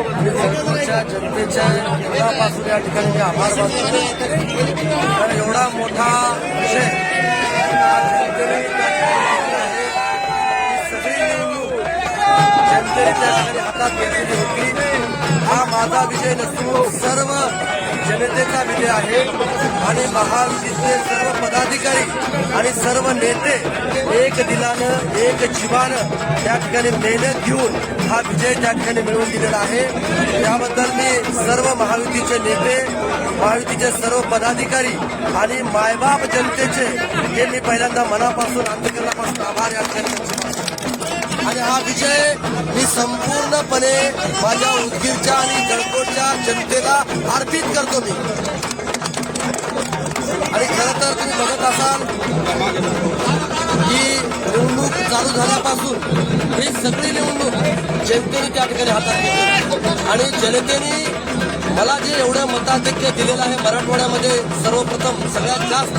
महाराष्ट्राच्या जनतेच्या मनापासून या ठिकाणी मी आभार मानतो. कारण एवढा मोठा विषय जनतेने सगळी निवडणूक जनतेने त्या ठिकाणी हातात घेतलेली होती. हा माझा विजय नसून सर्व जनतेचा विजय आहे. आणि महायुतीचे सर्व पदाधिकारी आणि सर्व नेते एक दिलानं एक जीवानं त्या ठिकाणी मेहनत घेऊन हा विजय त्या ठिकाणी मिळवून दिलेला आहे. त्याबद्दल मी सर्व महायुतीचे नेते महायुतीचे सर्व पदाधिकारी आणि मायबाप जनतेचे हे मी पहिल्यांदा मनापासून अंतकरणापासून आभार या ठिकाणी आणि हा विजय मी संपूर्णपणे माझ्या उदगीरच्या आणि जळकोटच्या जनतेला अर्पित करतो मी. चालू झाल्यापासून ही सगळी निवडणूक जनतेने त्या ठिकाणी हातात घेतली. आणि जनतेने मला जे एवढं मताधिक्य दिलेलं आहे मराठवाड्यामध्ये सर्वप्रथम सगळ्यात जास्त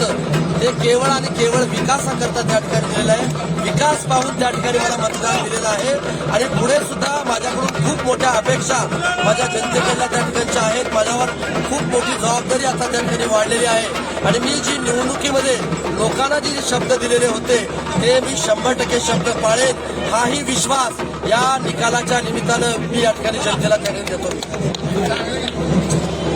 ते केवळ आणि केवळ विकासाकरता त्या ठिकाणी दिलेलं आहे. विकास पाहून त्या ठिकाणी मला मतदान दिलेलं आहे. आणि पुढे सुद्धा माझ्याकडून खूप मोठ्या अपेक्षा माझ्या जनतेकडल्या त्या ठिकाणच्या आहेत. माझ्यावर खूप मोठी जबाबदारी आता त्या ठिकाणी वाढलेली आहे. आणि मी जी निवडणुकीमध्ये लोकांना जे शब्द दिलेले होते ते मी शंभर टक्के शब्द पाळेन. हाही विश्वास या निकालाच्या निमित्तानं मी या ठिकाणी जनतेला त्या देतो.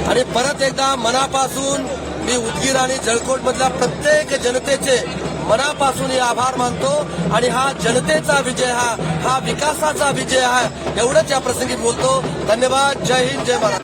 आणि परत एकदा मनापासून मी उदगीर आणि जळकोट मधल्या प्रत्येक जनतेचे मनापासून हे आभार मानतो. आणि हा जनतेचा विजय हा हा विकासाचा विजय हा एवढंच या प्रसंगी बोलतो. धन्यवाद. जय हिंद जय महाराज